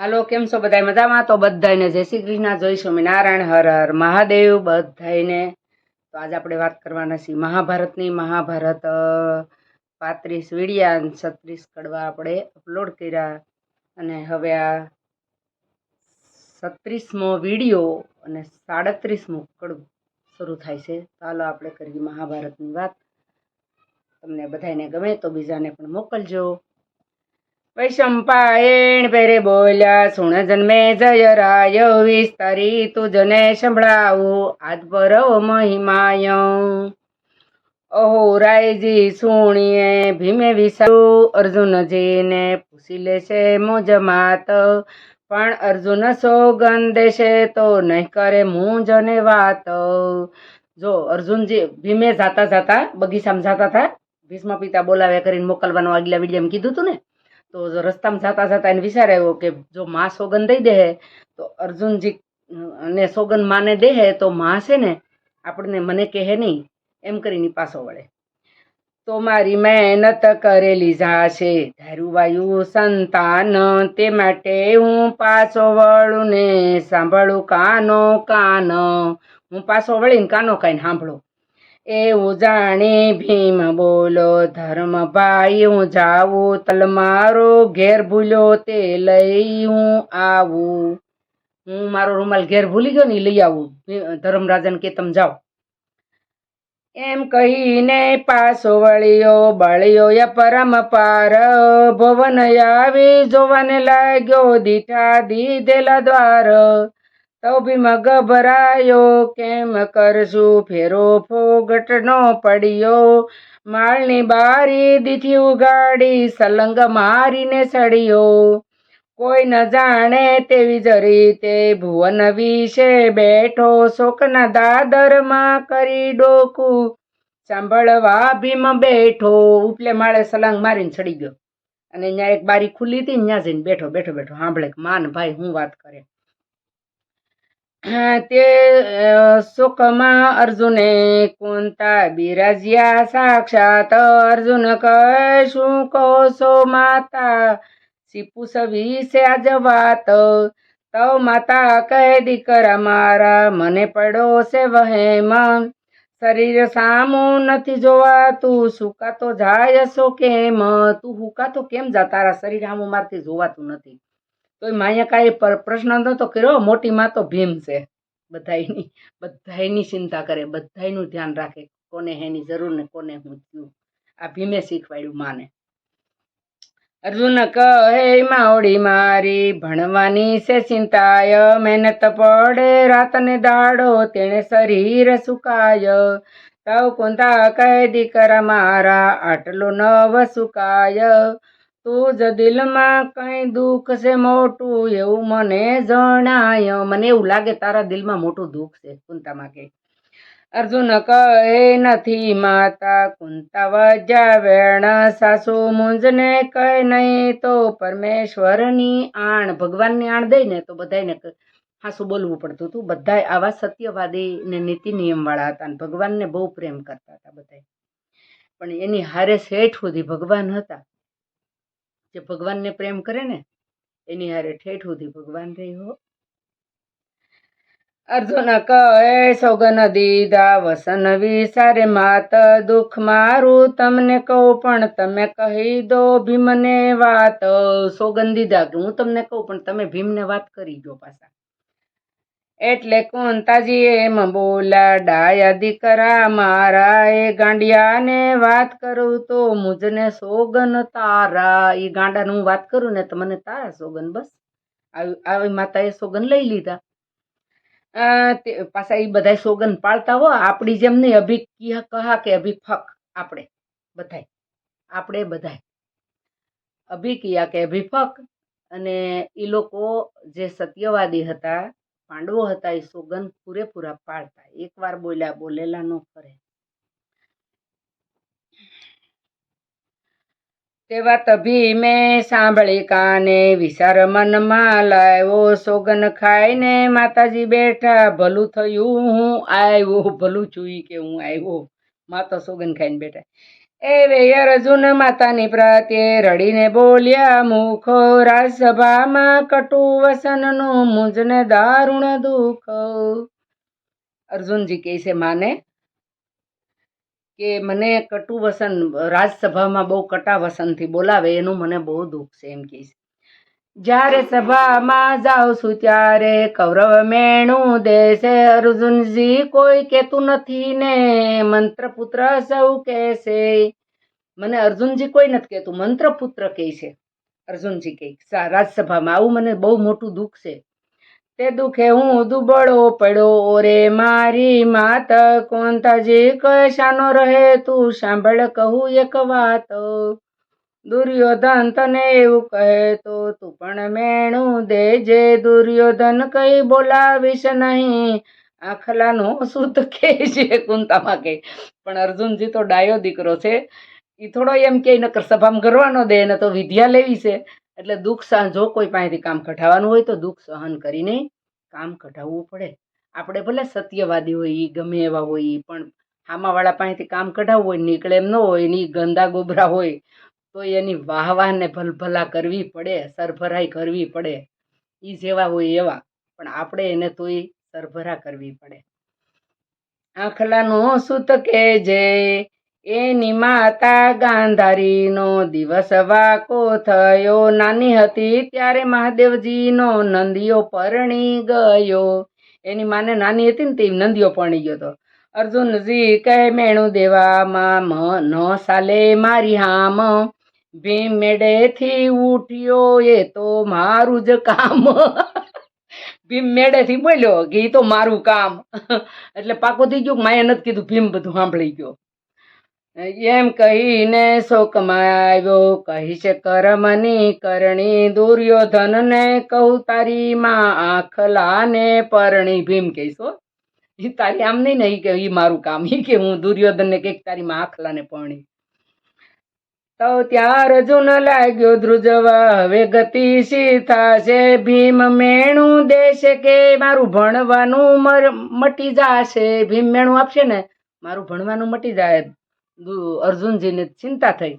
હાલો, કેમ છો બધા મજામાં? તો બધાને જય શ્રી કૃષ્ણ, જય સ્વામિનારાયણ, હર હર મહાદેવ બધાને તો આજે આપણે વાત કરવાના છીએ મહાભારતની, મહાભારત પાંત્રીસ વિડિયા અને છત્રીસ કડવા આપણે અપલોડ કર્યા. અને હવે આ છત્રીસમો વીડિયો અને સાડત્રીસમો કડવું શરૂ થાય છે. હાલો આપણે કરીએ મહાભારતની વાત. તમને બધાને ગમે તો બીજાને પણ મોકલજો. વૈશંપાયણ પેરે બોલ્યા, સુણ જન્મે જય રાય વિસ્તારી તુજને સંભળાવું આદ પરવ મહિમાય. અહો રાયજી, સુણીએ, ભીમે વિસારું અર્જુનજીને પૂછી લેશે મોજ માત. પણ અર્જુન સોગન દેશે તો નહીં કરે હું જને વાત. જો અર્જુનજી ભીમે જાતા જાતા બગીચામાં જાતા હતા ભીષ્મ પિતા બોલાવ્યા કરીને મોકલવાનું આગલા વિડીયામાં કીધું હતું ને તો રસ્તામાં જતા જતા એને વિચાર આવ્યો કે જો માં સોગન દઈ દે તો અર્જુનજી ને સોગન માને દે તો માં છે ને, આપણને મને કહે નહીં, એમ કરીને પાછો વળે. તો મારી મહેનત કરેલી જાશે, ધારુવાયુ સંતાન તે માટે હું પાછો વળું ને, સાંભળું કાનો કાન. હું પાછો વળીને કાનો કાઈને સાંભળું. એવું જાણે ભીમ બોલો, ધર્મ ભાઈ, હું જાવું તલ મારો ઘેર ભૂલ્યો તે લઈ હું આવું. હું મારો રૂમાલ ઘેર ભૂલી ગયો ને લઈ આવું. ધર્મરાજન કે, તમે જાઓ. એમ કહીને પાછો વળ્યો, બળ્યો યા પરમ પાર. ભુવન આવી જોવાને લાગ્યો, દીઠા દીધેલા દ્વાર. તો ભીમ ગભરાયો કેમ કરશું? ફેરો ફોગટનો પડ્યો. માળની બારી દીથી ઉગાડી, સલંગ મારીને સડ્યો કોઈ ન જાણે તેવી જ રીતે ભુવન વિશે બેઠો શોકના દાદરમાં કરી ડોકું. સાંભળવા ભીમ બેઠો, ઉપલે માળે સલંગ મારીને ચડી ગયો. અને ત્યાં એક બારી ખુલ્લી હતી ત્યાં જઈને બેઠો બેઠો બેઠો. સાંભળે માન ભાઈ, હું વાત કરે. તે સુખમાં અર્જુને કુંતા બિરાજ્યા, સાક્ષાત અર્જુન કહે, શું કહો છો માતા? સીપુસ વિશે આજ વાત. તો માતા કહે, દીકરા મારા, મને પડો છે વહેમ. શરીર સામું નથી જોવાતું, સુકાતો જાય છો કેમ? તું હુકાતો કેમ જા તારા શરીર સામું મારથી જોવાતું નથી. તો કાંઈ પ્રશ્ન નતો કર્યો, મોટી માં તો ભીમ છે. બધાની બધાની ચિંતા કરે બધાનું ધ્યાન રાખે, કોને એની જરૂર ને કોને હું થયું. આ ભીમે શીખવાડ્યું માને. અર્જુન કહે માવડી મારી, ભણવાની છે ચિંતાય, મહેનત પડે રાત ને દાડો તેણે શરીર સુકાય. તવ કુંતા કહે, દીકરા મારા, આટલો નવ સુકાય. તું જ દિલમાં કઈ દુઃખ છે મોટું એવું મને જણાય. મને એવું લાગે તારા દિલમાં મોટું દુઃખ છે કુંતામાં કે અર્જુન કહે નથી માતા, કુંતા વજા વેણ સાસુ મુંજને કહે નહીં તો પરમેશ્વરની આણ, ભગવાનની આણ દઈ ને તો બધાને હાસું બોલવું પડતું હતું. બધા આવા સત્યવાદી ને નીતિ નિયમવાળા હતા અને ભગવાનને બહુ પ્રેમ કરતા હતા બધા પણ એની હારે શેઠ સુધી ભગવાન હતા. જે ભગવાનને પ્રેમ કરે ને, એની હારે ઠેઠ સુધી ભગવાન રહ્યો અર્જુન કહે, સોગન દીધા વસન વિસારે, માત દુઃખ મારું તમને કહું, પણ તમે કહી દો ભીમને વાત. સોગન દીધા કે હું તમને કહું, પણ તમે ભીમને વાત કરી દો પાછા. એટલે કુંતાજીએ એમ બોલા ડાયા દીકરા, મારા એ ગાંડિયાને વાત કરું તો મુજને સોગન તારા. એ ગાંડાને હું વાત કરું ને તો મને તારા સોગન બસ. આવી માતાએ સોગન લઈ લીધા. પાછા એ બધા સોગન પાળતા હો આપણી જેમ નહીં અભી કહા કે અભી ફક આપણે બધાય. આપણે બધાય. અભી કિયા કે અભી ફક અને એ લોકો જે સત્યવાદી હતા પાંડવો હતા એ સોગંદ પૂરેપૂરા પાળતા એકવાર બોલ્યા, બોલેલા ન કરે. તેવા તભી ભીમે સાંભળી કાને? વિચાર મનમાં લાવ્યો સોગન ખાઈને. માતાજી બેઠા, ભલું થયું હું આવ્યો, ભલું છું કે હું આવ્યો. માતા સોગન ખાઈને બેઠા. એવે અર્જુન માતાની પ્રત્યે રડીને બોલ્યા મુખો રાજસભામાં કટુ વસનનું મુંજને દારૂણ દુઃખ. અર્જુનજી કહે છે, માને કે મને કટુ વસન રાજસભામાં બહુ કટા વસનથી બોલાવે, એનું મને બહુ દુઃખ છે, એમ કહે છે. જ્યારે સભામાં જાઉં છું ત્યારે કૌરવ મેણું દેશે અર્જુનજી કોઈ કહેતું નથી ને મંત્રપુત્ર સૌ કહેશે. મને અર્જુનજી કોઈ નથી કહેતું, મંત્રપુત્ર કહે છે અર્જુનજી કહે રાજસભામાં આવું મને બહુ મોટું દુઃખ છે. તે દુઃખે હું દુબળો પડ્યો. રે મારી માત કોંતાજી કશાનો રહે તું? સાંભળ કહું એક વાત. દુર્યોધન તને એવું કહે તો તું પણ મેણું દેજે દુર્યોધન કઈ બોલાવીશ નહીં. આખલાનો સુત કે છે કુંતામાં કે. પણ અર્જુનજી તો ડાયો દીકરો છે. એ થોડો એમ કે, નકર સભામાં કરવાનો દે ને તો વિદ્યા લેવી છે. એટલે દુઃખ સહન, જો કોઈ પાસેથી કામ કઢાવવાનું હોય તો દુઃખ સહન કરીને કામ કઢાવવું પડે. આપણે ભલે સત્યવાદી હોય, ઈ ગમે એવા હોય, ઈ પણ વાળા પાસેથી કામ કઢાવવું હોય, નીકળે એમ ન હોય, ને ઈ ગંદા ગોબરા હોય તો એની વાહવાહને ભલભલા કરવી પડે, સરભરાઈ કરવી પડે. એ જેવા હોય એવા. પણ આપણે એને તોય સરભરા કરવી પડે. આખલાનો સુત કે જે એની માતા ગાંધારીનો દિવસ વાકો થયો. નાની હતી ત્યારે મહાદેવજીનો નંદિયો પરણી ગયો. એની માને નાની હતી ને તે નંદિયો પરણી ગયો હતો અર્જુનજી કહે, મેણું દેવામાં મ- ન સાલે મારી હામ. ભીમ મેડેથી ઉઠ્યો એ તો મારું જ કામ. ભીમ મેડેથી બોલ્યો કે એ તો મારું કામ. એટલે પાકો થઈ ગયો માએ નથી કીધું, ભીમ બધું સાંભળી ગયો. એમ કહીને શોકમાં આવ્યો કહી છે કરમની કરણી દુર્યોધનને કહું, તારી માં આખલાને પરણી. ભીમ કહીશો એ તારી આમ નહીં ને એ કે એ મારું કામ. એ કે, હું દુર્યોધનને કે તારી માં આખલાને પરણી. તો ત્યાં અર્જુન લાગ્યો ધ્રુજવા. હવે ગતિશી થશે. ભીમ મેણું દેશે કે મારું ભણવાનું મર- મટી જાશે? ભીમ મેણું આપશે ને? મારું ભણવાનું મટી જાય. અર્જુનજીને ચિંતા થઈ.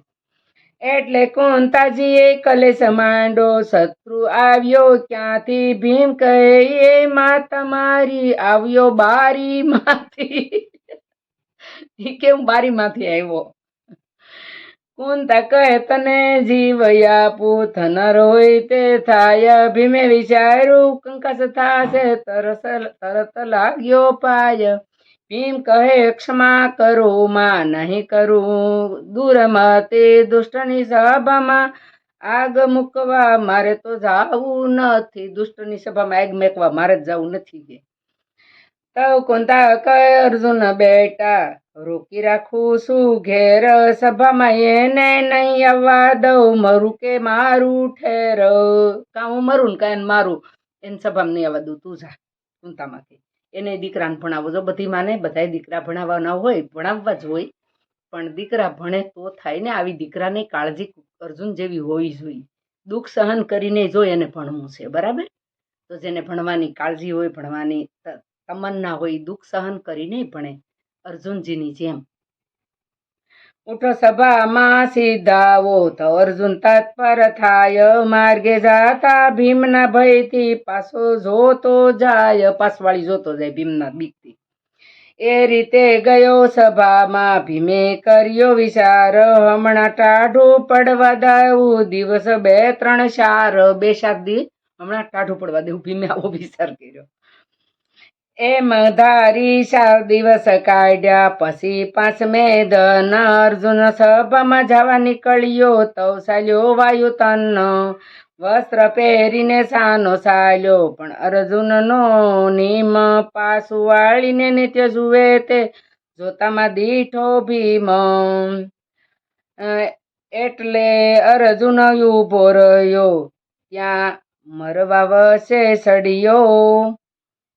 એટલે કુંતાજીએ કલે સમાંડો શત્રુ આવ્યો ક્યાંથી? ભીમ કહે એ માં તમારી આવ્યો બારીમાંથી. માંથી કેમ બારી બારીમાંથી આવ્યો. કુંતા કહે, તને જીવયા પૂથન રોય તે થાય. ભીમે વિચાર્યું, કંકાસ થાશે, તરસ તરત લાગ્યો પાય. ભીમ કહે, ક્ષમા કરું, માં નહીં કરું. દૂરમતે દુષ્ટની સભામાં આગ મૂકવા, મારે તો જાવું નથી. દુષ્ટની સભામાં આગ મેકવા, મારે જ જવું નથી કે. તવ કુંતા કહે, અર્જુન બેટા રોકી રાખું શું ઘેર સભામાં એને નહીં આવવા દઉં. મરું કે મારું ઠેર. કાં હું મરું ને કાં એને મારું? એને સભામાં નહીં આવવા દઉં. તું જા ચિંતામાંથી એને દીકરાને ભણાવો. જો બધી માને બધાય દીકરા ભણાવવાના હોય, ભણાવવા જ હોય. પણ દીકરા ભણે તો થાય ને આવી દીકરાની કાળજી અર્જુન જેવી હોવી જોઈએ દુઃખ સહન કરીને જો એને ભણવું છે, બરાબર? તો જેને ભણવાની કાળજી હોય, ભણવાની તમન્ના હોય, દુઃખ સહન કરીને ભણે. અર્જુનજીની જેમ. ઉઠો સભામાં સીધાવો તો અર્જુન તત્પર થાય. માર્ગે જાતા ભીમના ભયથી પાછો જોતો જાય. પાસવાળી જોતો જાય ભીમના બીકથી. એ રીતે ગયો સભામાં. ભીમે કર્યો વિચાર. હમણાં ટાઢું પડવા દેવું દિવસ બે ત્રણ ચાર. બે સાત દી હમણાં ટાઢું પડવા દેવું ભીમે આવો વિચાર કર્યો. એમ ધારી ચાર દિવસ કાઢ્યા. પછી પાંચ ધન અર્જુન સભામાં જવા નીકળ્યો. તો સાલ્યો વાયુ તન વસ્ત્ર પહેરીને સાનો સાલ્યો. પણ અર્જુનનો નિમ પાછું વાળીને નિત્ય જુએ તે જોતામાં દીઠો ભીમ. એટલે અર્જુન ઊભો રહ્યો. ત્યાં મરવા વસે સડિયો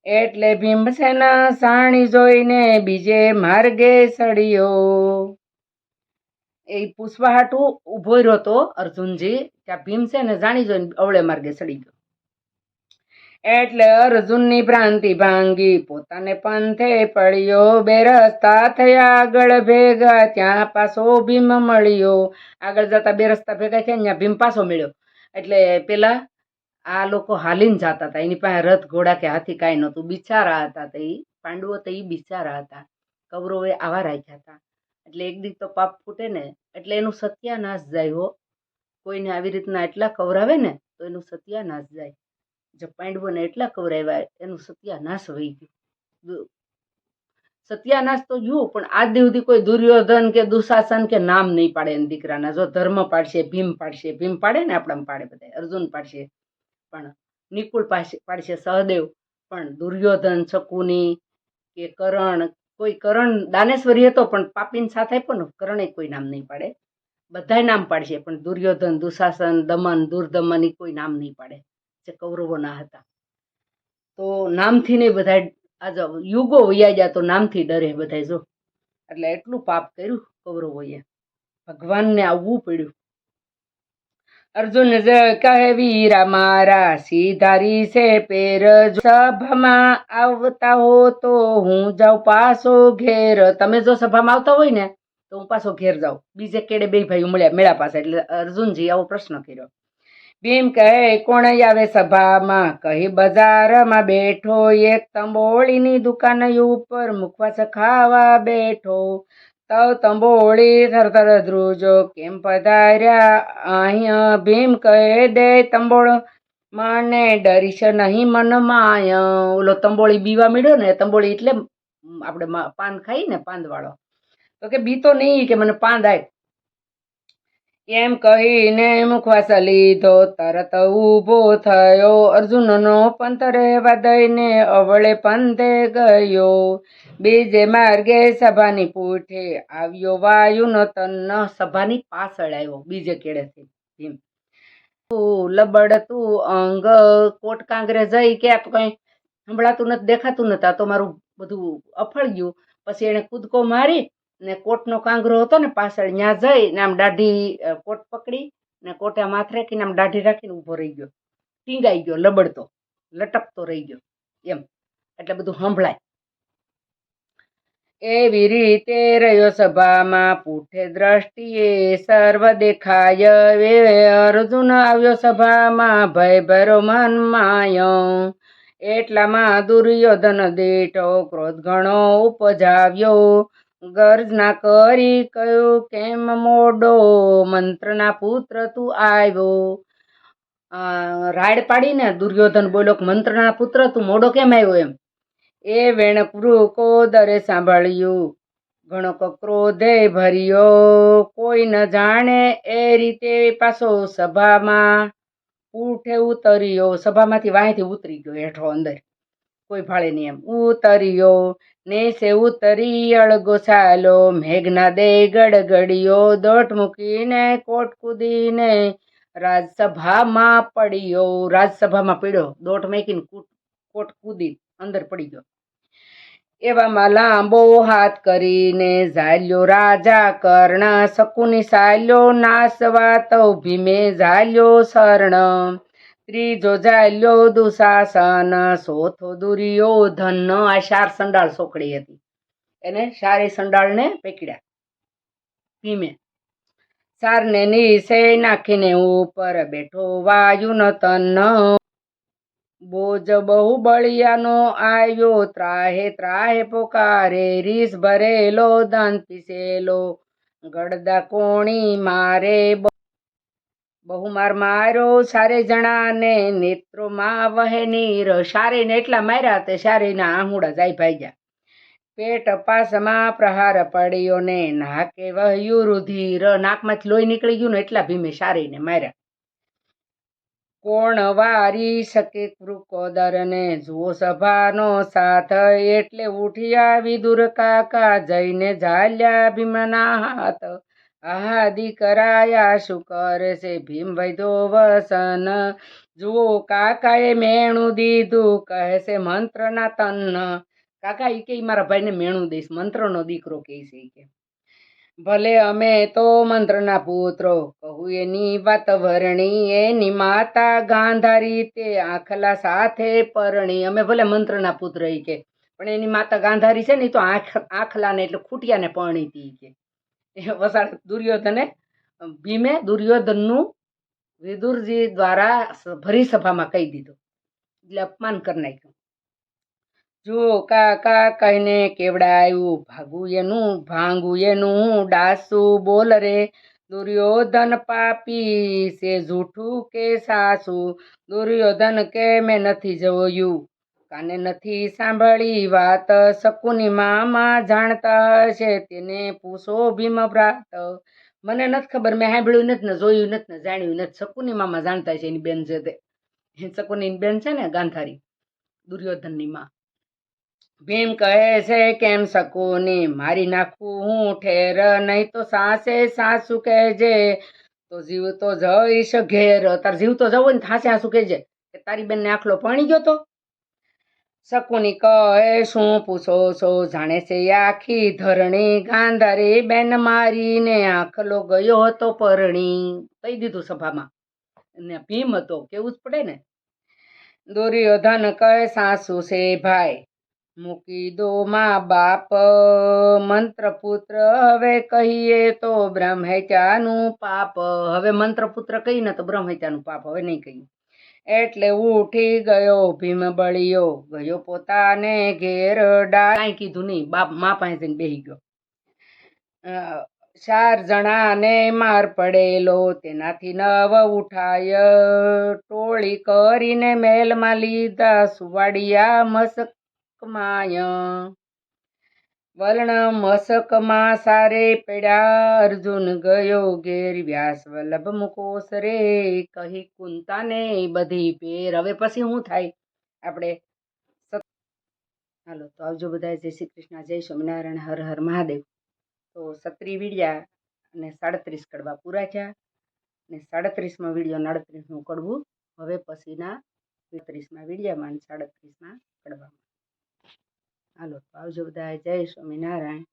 એટલે ભીમસેના સાણી જોઈને બીજે માર્ગે સડ્યો એ પૂછવા હાટું ઊભો રહ્યો હતો અર્જુનજી, ત્યાં ભીમસેને જાણી જોઈને અવળે માર્ગે સડી ગયો. એટલે અર્જુનની ભ્રાંતિ ભાંગી, પોતાને પંથે પડ્યો, બે રસ્તા થયા, આગળ ભેગા, ત્યાં પાછો ભીમ મળ્યો. આગળ જતા બે રસ્તા ભેગા થયા, ત્યાં ભીમ પાછો મળ્યો. એટલે પેલા આ લોકો હાલીને જતા હતા. એની પાસે રથ, ઘોડા કે હાથી કાંઈ નહોતું. બિચારા હતા તે પાંડવો તો એ બિચારા હતા. કૌરવે આવા રાખ્યા હતા. એટલે એક દી તો પાપ ફૂટે ને, એટલે એનું સત્યાનાશ જાય હો. કોઈને આવી રીતના એટલા કવરાવે ને, તો એનું સત્યાનાશ જાય. જો પાંડવોને એટલા કવરાવ્યા, એનું સત્યાનાશ વહી ગયું. સત્યાનાશ તો જુઓ, પણ આજ સુધી કોઈ દુર્યોધન કે દુશાસન કે નામ નહીં પાડે એના દીકરાના. જો ધર્મ પાડશે, ભીમ પાડશે, ભીમ પાડે ને આપણે પાડે બધા અર્જુન પાડશે. પણ નિકુળ પાડશે પાડશે સહદેવ. પણ દુર્યોધન, શકુની કે કરણ, કોઈ કરણ દાનેશ્વરી હતો, પણ પાપીન સાથે પણ કરણે કોઈ નામ નહીં પાડે. બધાય નામ પાડશે, પણ દુર્યોધન, દુશાસન, દમન, દુર્દમન એ કોઈ નામ નહીં પાડે, જે કૌરવોના હતા. તો નામથી નહીં બધા આજ યુગો વૈયા ગયા તો નામથી ડરે બધા જો. એટલે એટલું પાપ કર્યું કૌરવોએ. ભગવાનને આવવું પડ્યું. અર્જુન જ વીરા મારા સીધારી છે પેર સભામાં આવતા હો તો હું જાઉં પાછો ઘેર. તમે જો સભામાં આવતા હોય ને, તો હું પાછો ઘેર જાઉં. બીજે કેડે બે ભાઈ મળ્યા મેળા પાસે એટલે અર્જુનજી આવો પ્રશ્ન કર્યો. ભીમ કહે, કોણ આવે સભામાં? કહી બજારમાં બેઠો, એક તંબોળીની દુકાન ઉપર મુખવાસ ખાવા બેઠો. તવ તંબોળી થરથર ધ્રુજો કેમ પધાર્યા? અહીંયા ભીમ કહે દે તંબોળ. ડરી છે નહીં મન માય ઓલો તંબોળી બીવા મળ્યો ને, તંબોળી એટલે આપણે પાન ખાઈ ને પાંદવાળો. તો કે બીતો નહીં કે મને પાંદ આય એમ કહીને મુખવાસ લીધો તરત ઊભો થયો. અર્જુનનો પંથ રહેવા દઈને અવળે પંથે ગયો. બીજે માર્ગે સભાની પૂઠે આવ્યો. વાયુનો તન્ન સભાની પાછળ આવ્યો બીજે કેળેથી. ભીમ. લબડતું અંગ. કોટ કાંગરે જઈ કે આ તો કંઈ સંભળાતું નથી, દેખાતું નતા તો મારું બધું અફળ ગયું પછી એણે કૂદકો મારી ને કોટનો કાંગરો હતો ને પાછળ ત્યાં જઈ ને આમ દાઢી કોટ પકડી ને કોટે માથ રાખીને આમ દાઢી રાખીને ઊભો રહી ગયો. ટીંગાઈ ગયો, લબડતો, લટકતો રહી ગયો, એમ. એટલે બધું સંભળાય. એવી રીતે રહ્યો સભામાં પૂઠે દ્રષ્ટિએ સર્વ દેખાય વે અર્જુન આવ્યો સભામાં ભય ભરો મન માયો. એટલામાં દુર્યોધન દેઠો ક્રોધ ઘણો ઉપજાવ્યો. ગર્જના કરી કહ્યું કેમ મોડો? મંત્રના પુત્ર તું આવ્યો. રાડ પાડીને દુર્યોધન બોલ્યો કે, મંત્રના પુત્ર તું મોડો કેમ આવ્યો એમ? એ વેણ દરે સાંભળ્યું. ઘણો ક્રોધે ભર્યો. કોઈ ન જાણે એ રીતે પાછો સભામાં ઉઠે ઉતર્યો. સભામાંથી વાંહેથી ઉતરી ગયો હેઠો અંદર. કોઈ ફાળે નહીં એમ. ઉતર્યો ને સે ઉતરી અળગો ચાલો મેઘના દે ગડગડિયો, દોટ મૂકીને કોટ કૂદીને રાજસભામાં પડ્યો. રાજસભામાં પડ્યો. દોટ મેકીને કોટ કૂદી અંદર પડી ગયો. એવામાં લાંબો હાથ કરીને ઝાલ્યો, રાજા કર્ણ, શકુની સાલ્યો, નાસવા તો ભીમે ઝાલ્યો શરણ. ત્રીજો દુશાસન ચોથો દુર્યોધન આ શાર સંડાળ સોકડી હતી. એને ચારે સંડાળને પકડ્યા. ભીમે સારને નીસે નાખીને ઉપર બેઠો વાયુ તન બોજ બહુ બળિયાનો આવ્યો ત્રાહે ત્રાહે પોકારે, રીસ ભરેલો, દંત પીસેલો. ગડદા કોણી મારે બહુ માર માર્યો સારે જણાને, નેત્રોમાં વહે નીર. સારેને એટલા માર્યા તે સારેના આહુડા જાય ભાગ્યા. પેટ પાસમાં પ્રહાર પડ્યો ને નાકે વહ્યું રુધિર. નાકમાંથી લોહી નીકળી ગયું ને એટલા ભીમે સારીને માર્યા. કોણ વારી શકે કૃકોદરને જુઓ સભાનો સાથ. એટલે ઉઠ્યા વિદુર કાકા જઈને ઝાલ્યા ભીમના હાથ. આહાદી કરાયા શું કરે છે ભીમ વૈદો વસન. જુઓ, કાકાએ મેણું દીધું. કહે છે મંત્રના તન. કાકા એ કે મારા ભાઈને મેણું દઈશ. મંત્રનો દીકરો કહે છે કે. ભલે અમે તો મંત્રના પુત્રો. કહું એની વાત વરણી. એની માતા ગાંધારી તે આંખલા સાથે પરણી. અમે ભલે મંત્રના પુત્ર ઈ કે. પણ એની માતા ગાંધારી છે ને તો આંખ, આંખલાને એટલે ખૂટિયાને પરણી હતી કે. એ વસાડ દુર્યોધને ભીમે દુર્યોધનનું વિદુરજી દ્વારા ભરી સભામાં કહી દીધું. એટલે અપમાન કરી નાખ્યું. જો કાકા કહીને કેવડાયું ભાગું એનું ભાંગું એનું ડાસું બોલ રે, દુર્યોધન પાપી છે જૂઠું કે સાસુ, દુર્યોધન કે મેં નથી જોયું. કાને નથી સાંભળી વાત? શકુની મામા જાણતા હશે, તેને પૂછો ભીમ ભ્રાત મને નથી ખબર, મેં સાંભળ્યું નથી ને જોયું નથી ને જાણ્યું નથી. શકુની મામા જાણતા છે એની બેન છે તે. શકુની બેન છે ને ગાંધારી, દુર્યોધનની માં. ભીમ કહે છે, કેમ શકુની? મારી નાખું હું ઠેર, નહીં તો સાસે સાસુ કહેજે. તો જીવ તો જઈશ ઘેર. તાર જીવ તો જવો ને થાસે હાસુ કહેજે. કે તારી બેનને આખલો પાણી ગયો તો? શકુની કહે શું પૂછો છો? જાણે છે આખી ધરણી. ગાંધારી બેન મારીને આખલો ગયો હતો પરણી. કહી દીધું સભામાં. ને ભીમ હતો કેવું જ પડે ને? દુર્યોધન કહે સાસુ છે ભાઈ, મૂકી દો મા બાપ. મંત્ર પુત્ર હવે કહીએ તો બ્રહ્મહત્યાનું પાપ. હવે મંત્રપુત્ર કહીને તો બ્રહ્મહત્યાનું પાપ હવે નહીં કહીએ. એટલે ઉઠી ગયો, ભીમ બળિયો, ગયો પોતાને ઘેર ડા કાંઈ કીધું નહીં, બાપ, મા પાસે જઈને બેહી ગયો. ચાર જણાને માર પડેલો, તેનાથી નવ ઉઠાય. ટોળી કરીને મેલમાં લીધા, સુવાડિયા મસકમાય વર્ણ મસકમાં સારે પડ્યા અર્જુન ગયો ઘેર વ્યાસ વલ્લભ મુકોસ રે કહી, કુંતાને બધી પેર હવે પછી શું થાય? આપણે હાલો, તો આવજો બધા જય શ્રી કૃષ્ણ. જય સ્વામિનારાયણ. હર હર મહાદેવ. તો સત્રી વીડિયા અને સાડત્રીસ કડવા પૂરા થયા. ને સાડત્રીસમાં વીડિયો નાડત્રીસનું કડવું. હવે પછીના ત્રીસમાં વીડિયામાં અને સાડત્રીસમાં કડવામાં. હાલો આવજો બધા જય સ્વામિનારાયણ.